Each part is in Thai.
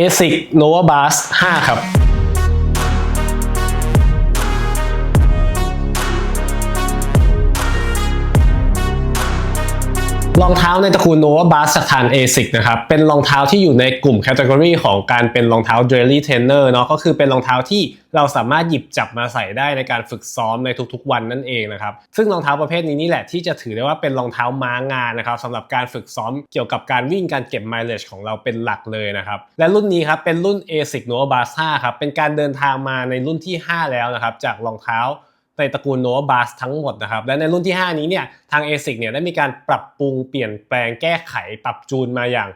ASIC Nova Bus 5 ครับ รองเท้าในตระกูล Nova Bus จากทาง ASIC นะครับ เป็นรองเท้าที่อยู่ในกลุ่มแคตตากรีของการเป็นรองเท้า daily trainer เนาะก็คือเป็นรองเท้าที่เราสามารถหยิบจับมาใส่ได้ในการฝึกซ้อมในทุกๆ วันนั่นเองนะครับ ซึ่งรองเท้าประเภทนี้นี่แหละที่จะถือได้ว่าเป็นรองเท้าม้างานนะครับสำหรับการฝึกซ้อมเกี่ยวกับการวิ่งการเก็บ mileage ของเราเป็นหลักเลยนะครับ และรุ่นนี้ครับเป็นรุ่น ASIC Nova Bus 5ครับเป็นการเดินทางมาในรุ่นที่ 5 แล้วนะครับจากรองเท้า ในตระกูล Nova Bus ทั้งหมดนะครับ และในรุ่นที่ 5 นี้เนี่ยทาง ASIC เนี่ยได้มีการปรับปรุงเปลี่ยนแปลงแก้ไขปรับจูนมาอย่าง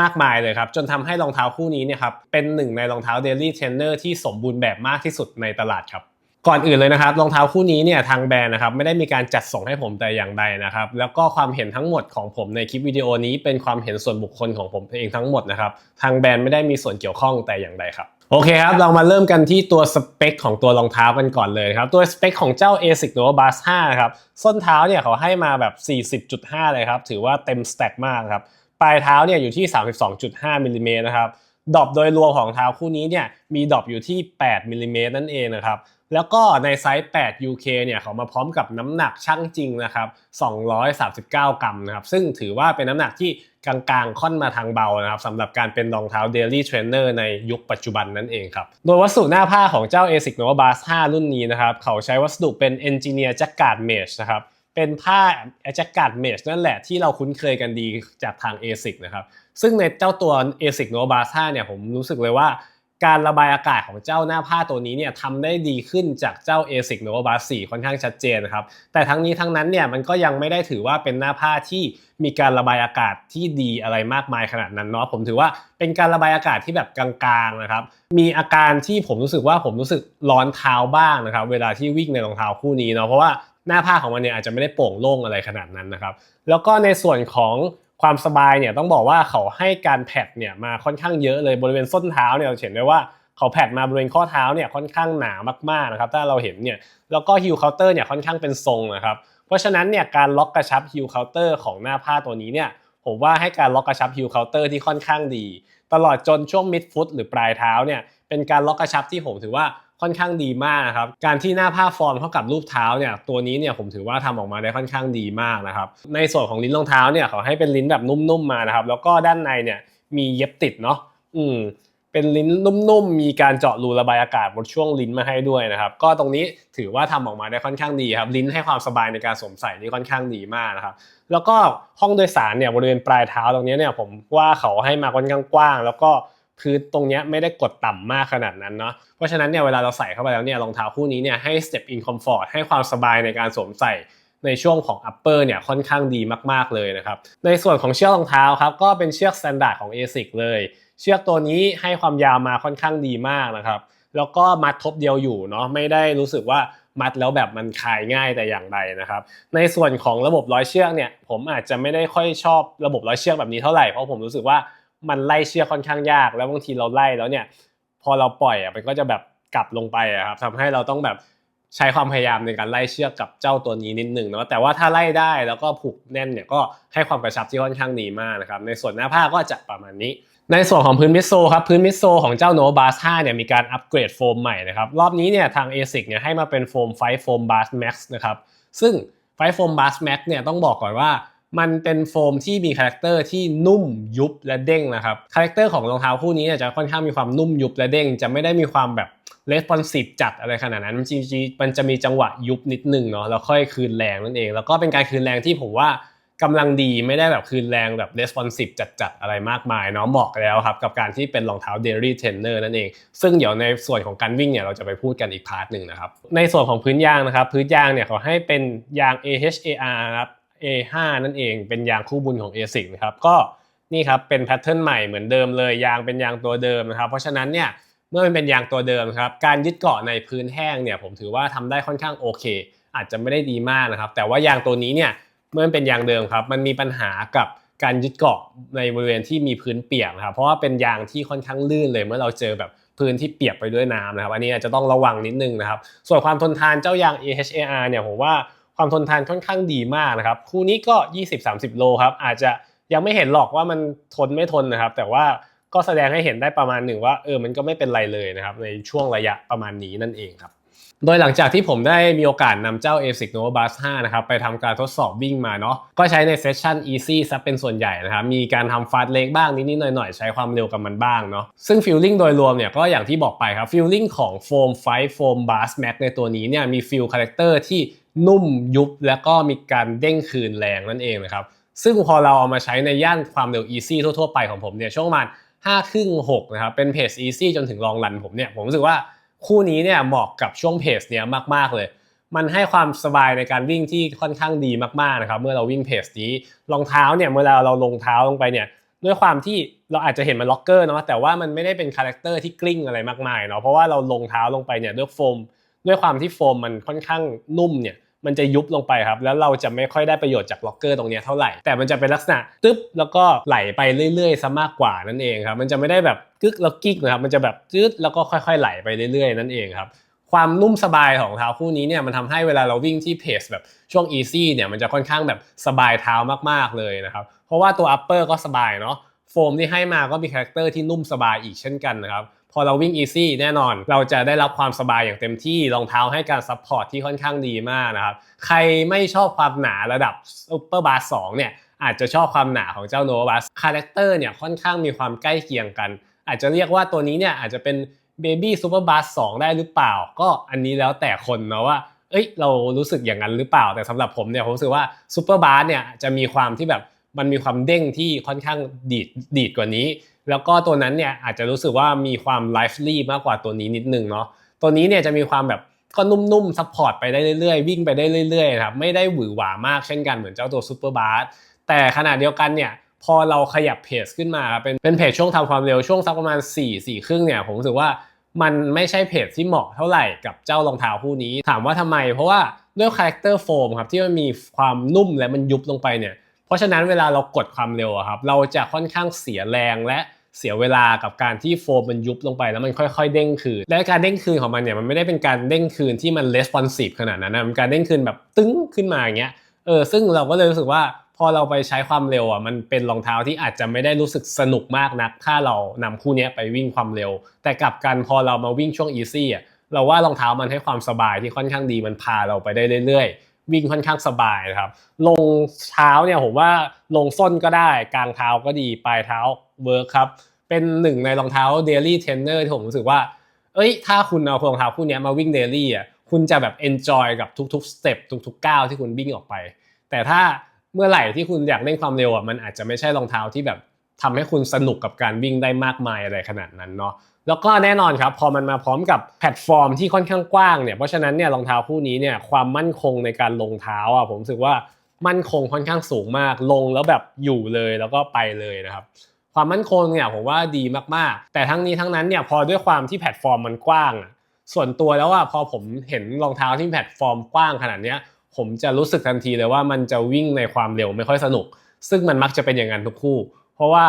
มากมายเลยครับ จนทำให้รองเท้าคู่นี้เนี่ยครับเป็นหนึ่งในรองเท้า Daily Trainer ที่สมบูรณ์แบบมากที่สุดในตลาดครับ ก่อนอื่นเลยนะครับรองเท้าคู่นี้เนี่ยทางแบรนด์นะครับไม่ได้มีการจัดส่งให้ผมแต่อย่างใดนะครับ แล้วก็ความเห็นทั้งหมดของผมในคลิปวิดีโอนี้เป็นความเห็นส่วนบุคคลของผมเองทั้งหมดนะครับทางแบรนด์ไม่ได้มีส่วนเกี่ยวข้องแต่อย่างใดครับ โอเคครับ เรามาเริ่มกันที่ตัวสเปคของตัวรองเท้ากันก่อนเลยครับ ตัวสเปคของเจ้า ASIC Nova Bus 5นะครับ ส้นเท้าเนี่ยเขาให้มาแบบ 40.5 เลยครับ ถือว่าเต็มสแต็กมากครับ ปลายเท้าเนี่ยอยู่ที่ 32.5มิลลิเมตรนะครับ ดรอปโดยรวมของเท้าคู่นี้เนี่ยมีดรอปอยู่ที่ 8มิลลิเมตรนั่นเองนะครับแล้วก็ในไซส์ 8 UK เนี่ยเขามาพร้อมกับน้ำหนักช่างจริงนะครับ 239 กรัมนะครับ ซึ่งถือว่าเป็นน้ำหนักที่กลางๆ ค่อนมาทางเบานะครับสำหรับการเป็นรองเท้า Daily Trainer ในยุคปัจจุบันนั่นเองครับ โดยวัสดุหน้าผ้าของเจ้า ASIC Nova Bus 5 รุ่นนี้นะครับ เขาใช้วัสดุเป็น Engineer Jacquard Mesh นะครับเป็นผ้า Jacquard Mesh นั่นแหละที่เราคุ้นเคยกันดีจากทาง ASIC นะครับ ซึ่งในเจ้าตัว ASIC Nova Bus 5เนี่ยผมรู้สึกเลยว่าการระบายอากาศของเจ้าหน้าผ้าตัวนี้เนี่ยทำได้ดีขึ้นจากเจ้า ASIC Nova s 4ค่อนข้างชัดเจนนะครับ แต่ทั้งนี้ทั้งนั้นเนี่ยมันก็ยังไม่ได้ถือว่าเป็นหน้าผ้าที่มีการระบายอากาศที่ดีอะไรมากมายขนาดนั้นเนาะผมถือว่าเป็นการระบายอากาศที่แบบกลางๆนะครับ มีอาการที่ผมรู้สึกว่าผมรู้สึกร้อนเท้าบ้างนะครับ เวลาที่วิ่งในรองเท้าคู่นี้เนาะเพราะว่าหน้าผ้าของมันเนี่ยอาจจะไม่ได้โปร่งโล่งอะไรขนาดนั้นนะครับ แล้วก็ในส่วนของ ความสบายเนี่ยต้องบอกว่าเขาให้การแพดเนี่ยมาค่อนข้างเยอะเลยบริเวณส้นเท้าเนี่ยเราเห็นได้ว่าเขาแพดมาบริเวณข้อเท้าเนี่ยค่อนข้างหนามากๆนะครับถ้าเราเห็นเนี่ยแล้วก็ฮิลเคาน์เตอร์เนี่ยค่อนข้างเป็นทรงนะครับเพราะฉะนั้นเนี่ยการล็อกกระชับฮิลเคาน์เตอร์ของหน้าผ้าตัวนี้เนี่ยผมว่าให้การล็อกกระชับฮิลเคาน์เตอร์ที่ค่อนข้างดี ตลอดจนช่วงมิดฟุตหรือปลายเท้าเนี่ยเป็นการล็อกกระชับที่ผมถือว่าค่อนข้างดีมากนะครับ การที่หน้าผ้าฟอร์มเข้ากับรูปเท้าเนี่ยตัวนี้เนี่ยผมถือว่าทำออกมาได้ค่อนข้างดีมากนะครับ ในส่วนของลิ้นรองเท้าเนี่ยเขาให้เป็นลิ้นแบบนุ่มๆมานะครับ แล้วก็ด้านในเนี่ยมีเย็บติดเนาะอืมเป็นลิ้นนุ่มๆ มีการเจาะรูระบายอากาศบนช่วงลิ้นมาให้ด้วยนะครับ ก็ตรงนี้ถือว่าทำออกมาได้ค่อนข้างดีครับ ลิ้นให้ความสบายในการสวมใส่นี่ค่อนข้างดีมากนะครับ แล้วก็ห้องโดยสารเนี่ยบริเวณปลายเท้าตรงนี้เนี่ยผมว่าเขาให้มาค่อนข้างกว้าง แล้วก็ พื้นตรงเนี้ยไม่ได้กดต่ำมากขนาดนั้นเนาะเพราะฉะนั้นเนี่ยเวลาเราใส่เข้าไปแล้วเนี่ยรองเท้าคู่นี้เนี่ยให้ step in comfort ให้ความสบายในการสวมใส่ในช่วงของ upper เนี่ยค่อนข้างดีมากๆเลยนะครับ ในส่วนของเชือกรองเท้าครับก็เป็นเชือก standard ของ ASIC เลย เชือกตัวนี้ให้ความยาวมาค่อนข้างดีมากนะครับ แล้วก็มัดทบเดียวอยู่เนาะไม่ได้รู้สึกว่ามัดแล้วแบบมันคลายง่ายแต่อย่างใดนะครับ ในส่วนของระบบร้อยเชือกเนี่ยผมอาจจะไม่ได้ค่อยชอบระบบร้อยเชือกแบบนี้เท่าไหร่เพราะผมรู้สึกว่า มันไล่เชือกค่อนข้างยาก แล้วบางทีเราไล่แล้วเนี่ยพอเราปล่อยอะมันก็จะแบบกลับลงไปอะครับทำให้เราต้องแบบใช้ความพยายามในการไล่เชือกกับเจ้าตัวนี้นิดหนึ่งเนาะแต่ว่าถ้าไล่ได้แล้วก็ผูกแน่นเนี่ยก็ให้ความกระชับที่ค่อนข้างดีมากนะครับในส่วนหน้าผ้าก็จะประมาณนี้ ในส่วนของพื้นมิโซครับพื้นมิโซของเจ้า Nova Bus 5เนี่ยมีการอัปเกรดโฟมใหม่นะครับรอบนี้เนี่ยทาง ASIC เนี่ยให้มาเป็นโฟมไฟโฟม Bus Max นะครับซึ่งไฟโฟม Bus Max เนี่ยต้องบอกก่อนว่า มันเป็นโฟมที่มีคาแรคเตอร์ที่นุ่มยุบและเด้งนะครับคาแรคเตอร์ของรองเท้าคู่นี้จะค่อนข้างมีความนุ่มยุบและเด้ง จะไม่ได้มีความแบบ responsive จัดอะไรขนาดนั้นมันจริงๆมันจะมีจังหวะยุบนิดนึงเนาะแล้วค่อยคืนแรงนั่นเอง แล้วก็เป็นการคืนแรงที่ผมว่ากำลังดีไม่ได้แบบคืนแรงแบบ responsive จัดๆ อะไรมากมายเนาะเหมาะแล้วครับ กับการที่เป็นรองเท้า daily trainer นั่นเอง ซึ่งเดี๋ยวในส่วนของการวิ่งเนี่ยเราจะไปพูดกันอีกพาร์ทหนึ่งนะครับ ในส่วนของพื้นยางนะครับ พื้นยางเนี่ยเขาให้เป็นยาง AHAR ครับ A5 นั่นเองเป็นยางคู่บุญของ ASIC นะครับก็นี่ครับเป็นแพทเทิร์นใหม่เหมือนเดิมเลยยางเป็นยางตัวเดิมนะครับ เพราะฉะนั้นเนี่ยเมื่อมันเป็นยางตัวเดิมครับการยึดเกาะในพื้นแห้งเนี่ยผมถือว่าทำได้ค่อนข้างโอเค อาจจะไม่ได้ดีมากนะครับ แต่ว่ายางตัวนี้เนี่ยเมื่อมันเป็นยางเดิมครับมันมีปัญหากับการยึดเกาะในบริเวณที่มีพื้นเปียกนะครับเพราะว่าเป็นยางที่ค่อนข้างลื่นเลยเมื่อเราเจอแบบพื้นที่เปียกไปด้วยน้ำนะครับ อันนี้อาจจะต้องระวังนิดนึงนะครับ ส่วนความทนทานเจ้ายาง AHAR เนี่ยผมว่า ความทนทานค่อนข้างดีมากนะครับ คู่นี้ก็ 20-30 โลครับ อาจจะยังไม่เห็นหรอกว่ามันทนไม่ทนนะครับ แต่ว่าก็แสดงให้เห็นได้ประมาณหนึ่งว่าเออมันก็ไม่เป็นไรเลยนะครับในช่วงระยะประมาณนี้นั่นเองครับโดยหลังจากที่ผมได้มีโอกาสนำเจ้า ASIC Nova Bus 5 นะครับ ไปทำการทดสอบวิ่งมาเนาะก็ใช้ในเซสชัน Easy ซะเป็นส่วนใหญ่นะครับ มีการทำฟาสเล็กบ้างนิดๆหน่อยๆ ใช้ความเร็วกับมันบ้างเนาะซึ่งฟีลลิ่งโดยรวมเนี่ยก็อย่างที่บอกไปครับฟีลลิ่งของ Foam Fight Foam Bus Max ในตัวนี้เนี่ยมีฟีลคาแรคเตอร์ที่ นุ่มยุบแล้วก็มีการเด้งคืนแรงนั่นเองนะครับ ซึ่งพอเราเอามาใช้ในย่านความเร็ว Easy ทั่วๆไปของผมเนี่ยช่วงประมาณ5ครึ่ง6นะครับเป็นเพจ Easy จนถึงลองรันผมเนี่ยผมรู้สึกว่าคู่นี้เนี่ยเหมาะกับช่วงเพจเนี้ยมากๆเลย มันให้ความสบายในการวิ่งที่ค่อนข้างดีมากๆนะครับเมื่อเราวิ่งเพจนี้รองเท้าเนี่ยเมื่อเราเราลงเท้าลงไปเนี่ยด้วยความที่เราอาจจะเห็นมันล็อกเกอร์เนาะแต่ว่ามันไม่ได้เป็นคาแรคเตอร์ที่กลิ้งอะไรมากมายเนาะเพราะว่าเราลงเท้าลงไปเนี่ยด้วยโฟม ด้วยความที่โฟมมันค่อนข้างนุ่มเนี่ย มันจะยุบลงไปครับ แล้วเราจะไม่ค่อยได้ประโยชน์จากล็อกเกอร์ตรงนี้เท่าไหร่ แต่มันจะเป็นลักษณะตึ๊บแล้วก็ไหลไปเรื่อยๆซะมากกว่านั่นเองครับ มันจะไม่ได้แบบกึกแล้วกิ๊กนะครับ มันจะแบบจืดแล้วก็ค่อย ๆ ไหลไปเรื่อยๆ นั่นเองครับ ความนุ่มสบายของเท้าคู่นี้เนี่ยมันทำให้เวลาเราวิ่งที่เพจแบบช่วง easy เนี่ยมันจะค่อนข้างแบบสบายเท้ามากๆเลยนะครับ เพราะว่าตัว upper ก็สบายเนาะ โฟมที่ให้มาก็มีคาแรคเตอร์ที่นุ่มสบายอีกเช่นกันนะครับ พอเราวิ่ง easy แน่นอน เราจะได้รับความสบายอย่างเต็มที่รองเท้าให้การซัพพอร์ตที่ค่อนข้างดีมากนะครับ ใครไม่ชอบความหนาระดับ Super b a s 2เนี่ยอาจจะชอบความหนาของเจ้า Nova Bus คาแรคเตอร์เนี่ยค่อนข้างมีความใกล้เคียงกัน อาจจะเรียกว่าตัวนี้เนี่ยอาจจะเป็น Baby Super Bus 2ได้หรือเปล่า ก็อันนี้แล้วแต่คนเนาะว่าเอ้ยเรารู้สึกอย่างนั้นหรือเปล่าแต่สำหรับผมเนี่ยผมรู้สึกว่า Super b a s เนี่ยจะมีความที่แบบ มันมีความเด้งที่ค่อนข้างดีดดีดกว่านี้ แล้วก็ตัวนั้นเนี่ยอาจจะรู้สึกว่ามีความไลฟ์ลี่มากกว่าตัวนี้นิดนึงเนาะตัวนี้เนี่ยจะมีความแบบก็นุ่มๆซัพพอร์ตไปได้เรื่อยๆ วิ่งไปได้เรื่อยๆครับไม่ได้หวือหวามากเช่นกันเหมือนเจ้าตัวซูเปอร์บาร์แต่ขณะเดียวกันเนี่ยพอเราขยับเพจขึ้นมาครับเป็นเป็นเพจช่วงทำความเร็วช่วงสักประมาณ4 4ครึ่งเนี่ยผมรู้สึกว่ามันไม่ใช่เพจที่เหมาะเท่าไหร่กับเจ้ารองเท้าคู่นี้ ถามว่าทำไม เพราะว่าด้วยคาแรคเตอร์โฟมครับที่มันมีความนุ่มและมันยุบลงไปเนี่ย เพราะฉะนั้นเวลาเรากดความเร็วครับเราจะค่อนข้างเสียแรงและเสียเวลากับการที่โฟมมันยุบลงไปแล้วมันค่อยๆ เด้งคืน และการเด้งคืนของมันเนี่ยมันไม่ได้เป็นการเด้งคืนที่มัน responsive ขนาดนั้นนะมันการเด้งคืนแบบตึ้งขึ้นมาอย่างเงี้ยเออซึ่งเราก็เลยรู้สึกว่าพอเราไปใช้ความเร็วอะมันเป็นรองเท้าที่อาจจะไม่ได้รู้สึกสนุกมากนัก ถ้าเรานำคู่นี้ไปวิ่งความเร็ว แต่กลับกันพอเรามาวิ่งช่วง easy อะเราว่ารองเท้ามันให้ความสบายที่ค่อนข้างดีมันพาเราไปได้เรื่อยๆ วิ่งค่อนข้างสบายนะครับ ลงเท้าเนี่ยผมว่าลงส้นก็ได้กลางเท้าก็ดีปลายเท้าเวิร์คครับ เป็นหนึ่งในรองเท้า daily trainer ที่ผมรู้สึกว่า เอ้ย ถ้าคุณเอารองเท้าคู่นี้มาวิ่ง daily อะคุณจะแบบ enjoy กับทุกๆ step ทุกๆก้าวที่คุณวิ่งออกไป แต่ถ้าเมื่อไหร่ที่คุณอยากเล่นความเร็วอะมันอาจจะไม่ใช่รองเท้าที่แบบทำให้คุณสนุกกับการวิ่งได้มากมายอะไรขนาดนั้นเนาะ แล้วก็แน่นอนครับพอมันมาพร้อมกับแพลตฟอร์มที่ค่อนข้างกว้างเนี่ยเพราะฉะนั้นเนี่ยรองเท้าคู่นี้เนี่ยความมั่นคงในการลงเท้าอะผมรู้สึกว่ามั่นคงค่อนข้างสูงมากลงแล้วแบบอยู่เลยแล้วก็ไปเลยนะครับความมั่นคงเนี่ยผมว่าดีมากๆ แต่ทั้งนี้ทั้งนั้นเนี่ยพอด้วยความที่แพลตฟอร์มมันกว้างอะส่วนตัวแล้วอะพอผมเห็นรองเท้าที่แพลตฟอร์มกว้างขนาดเนี้ยผมจะรู้สึกทันทีเลยว่ามันจะวิ่งในความเร็วไม่ค่อยสนุก ซึ่งมันมักจะเป็นอย่างนั้นทุกคู่ เพราะว่า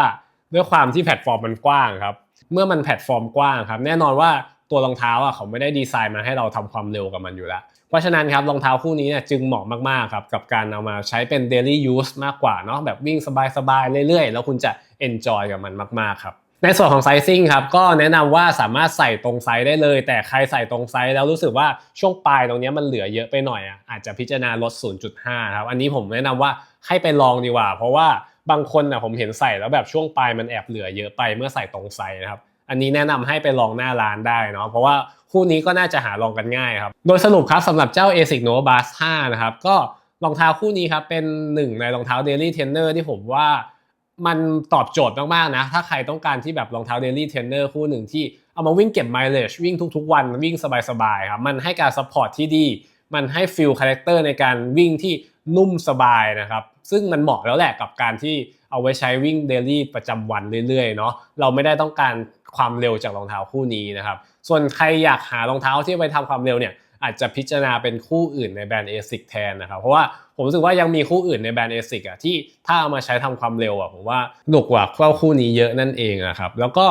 ด้วยความที่แพลตฟอร์มมันกว้างครับ เมื่อมันแพลตฟอร์มกว้างครับแน่นอนว่าตัวรองเท้าอะเขาไม่ได้ดีไซน์มาให้เราทำความเร็วกับมันอยู่แล้ว เพราะฉะนั้นครับรองเท้าคู่นี้เนี่ยจึงเหมาะมากๆครับกับการเอามาใช้เป็น daily use มากกว่าเนาะแบบวิ่งสบายๆเรื่อยๆ แล้วคุณจะ enjoy กับมันมากๆครับในส่วนของไซซิ่งครับก็แนะนำว่าสามารถใส่ตรงไซส์ได้เลย แต่ใครใส่ตรงไซส์แล้วรู้สึกว่าช่วงปลายตรงนี้มันเหลือเยอะไปหน่อยอะอาจจะพิจารณาลด 0.5 ครับ อันนี้ผมแนะนำว่าให้ไปลองดีกว่า เพราะว่า บางคนอะผมเห็นใส่แล้วแบบช่วงปลายมันแอบเหลือเยอะไปเมื่อใส่ตรงไซส์นะครับอันนี้แนะนำให้ไปลองหน้าร้านได้เนาะเพราะว่าคู่นี้ก็น่าจะหาลองกันง่ายครับ โดยสรุปครับสำหรับเจ้า ASIC Nova Bus 5นะครับก็รองเท้าคู่นี้ครับเป็นหนึ่งในรองเท้า Daily Trainer ที่ผมว่ามันตอบโจทย์มากๆนะ ถ้าใครต้องการที่แบบรองเท้า Daily Trainer คู่หนึ่งที่เอามาวิ่งเก็บ mileage วิ่งทุกๆ วันวิ่งสบายๆครับมันให้การ support ที่ดี มันให้ feel character ในการวิ่งที่นุ่มสบายนะครับ ซึ่งมันเหมาะแล้วแหละกับการที่เอาไว้ใช้วิ่งเดลี่ประจำวันเรื่อยๆเนาะเราไม่ได้ต้องการความเร็วจากรองเท้าคู่นี้นะครับส่วนใครอยากหารองเท้าที่ไปทำความเร็วเนี่ยอาจจะพิจารณาเป็นคู่อื่นในแบรนด์ ASIC แทนนะครับ เพราะว่าผมรู้สึกว่ายังมีคู่อื่นในแบรนด์ ASIC อะที่ถ้าเอามาใช้ทำความเร็วอะผมว่าหนุกกว่าเข้าคู่นี้เยอะนั่นเองนะครับแล้วก็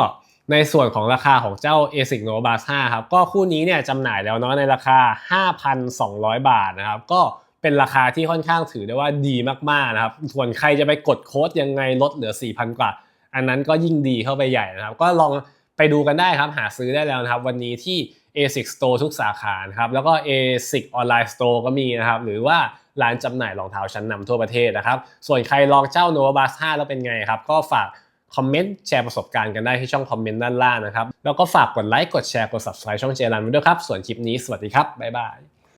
ในส่วนของราคาของเจ้า ASIC Nova s 5ครับก็คู่นี้เนี่ยจำหน่ายแล้วเนาะในราคา 5,200 บาทนะครับก็ เป็นราคาที่ค่อนข้างถือได้ว่าดีมากๆนะครับส่วนใครจะไปกดโค้ดยังไงลดเหลือ 4,000 กว่า อันนั้นก็ยิ่งดีเข้าไปใหญ่นะครับ ก็ลองไปดูกันได้ครับ หาซื้อได้แล้วนะครับ วันนี้ที่ ASIC Store ทุกสาขาครับแล้วก็ ASIC Online Store ก็มีนะครับ หรือว่าร้านจำหน่ายรองเท้าชั้นนำทั่วประเทศนะครับ ส่วนใครลองเจ้า Nova Bus 5 แล้วเป็นไงครับ ก็ฝากคอมเมนต์แชร์ประสบการณ์กันได้ที่ช่องคอมเมนต์ด้านล่างนะครับ แล้วก็ฝากกดไลค์กดแชร์กด subscribe ช่องเจรันไว้ด้วยครับ ส่วนคลิปนี้สวัสดีครับ บ๊ายบาย